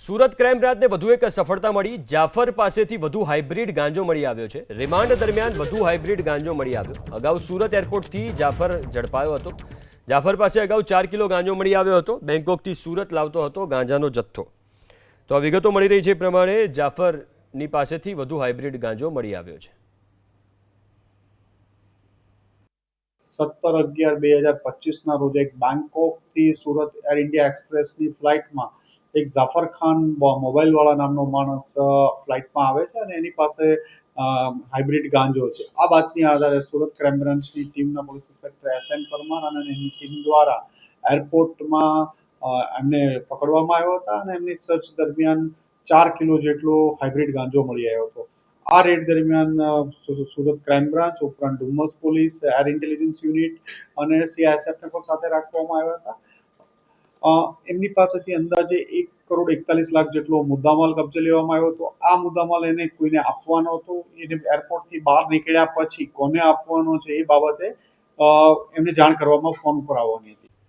Surat crime બ્રાન્ચને વધુ એક સફળતા મળી. જાફર પાસેથી વધુ હાઇબ્રિડ ગાંજો મળી આવ્યો છે. રિમાન્ડ દરમિયાન વધુ હાઇબ્રિડ ગાંજો મળી આવ્યો. અગાઉ સુરત એરપોર્ટથી જાફર ઝડપાયો હતો. જાફર પાસે અગાઉ ચાર કિલો ગાંજો મળી આવ્યો હતો. બેંકોકથી સુરત લાવતો હતો ગાંજાનો જથ્થો. તો આ વિગતો મળી રહી છે એ પ્રમાણે જાફરની પાસેથી વધુ હાઇબ્રિડ ગાંજો મળી આવ્યો છે. સત્તર અગિયાર બે હજાર પચીસના રોજ એક બેંકોકથી સુરત એર ઇન્ડિયા એક્સપ્રેસની ફ્લાઇટમાં એક ઝાફર ખાન મોબાઈલવાળા નામનો માણસ ફ્લાઇટમાં આવે છે અને એની પાસે હાઇબ્રિડ ગાંજો છે. આ બાતની આધારે સુરત ક્રાઇમ બ્રાન્ચની ટીમના police inspector S N Parmar અને એની ટીમ દ્વારા એરપોર્ટમાં એમને પકડવામાં આવ્યા હતા અને એમની સર્ચ દરમિયાન ચાર કિલો જેટલો હાઇબ્રિડ ગાંજો મળી આવ્યો હતો. આ રેડ દરમિયાન સુરત ક્રાઇમ બ્રાન્ચ ઉપરાંત Dumas police Air Intelligence Unit અને સીઆઈએસએફને સાથે રાખવામાં આવ્યા હતા. એમની પાસેથી અંદાજે એક કરોડ એકતાલીસ લાખ જેટલો મુદ્દામાલ કબજે લેવામાં આવ્યો હતો. આ મુદ્દામાલ એને કોઈને આપવાનો હતો? એને એરપોર્ટથી બહાર નીકળ્યા પછી કોને આપવાનો છે એ બાબતે એમને જાણ કરવામાં ફોન ઉપર આવવાની હતી.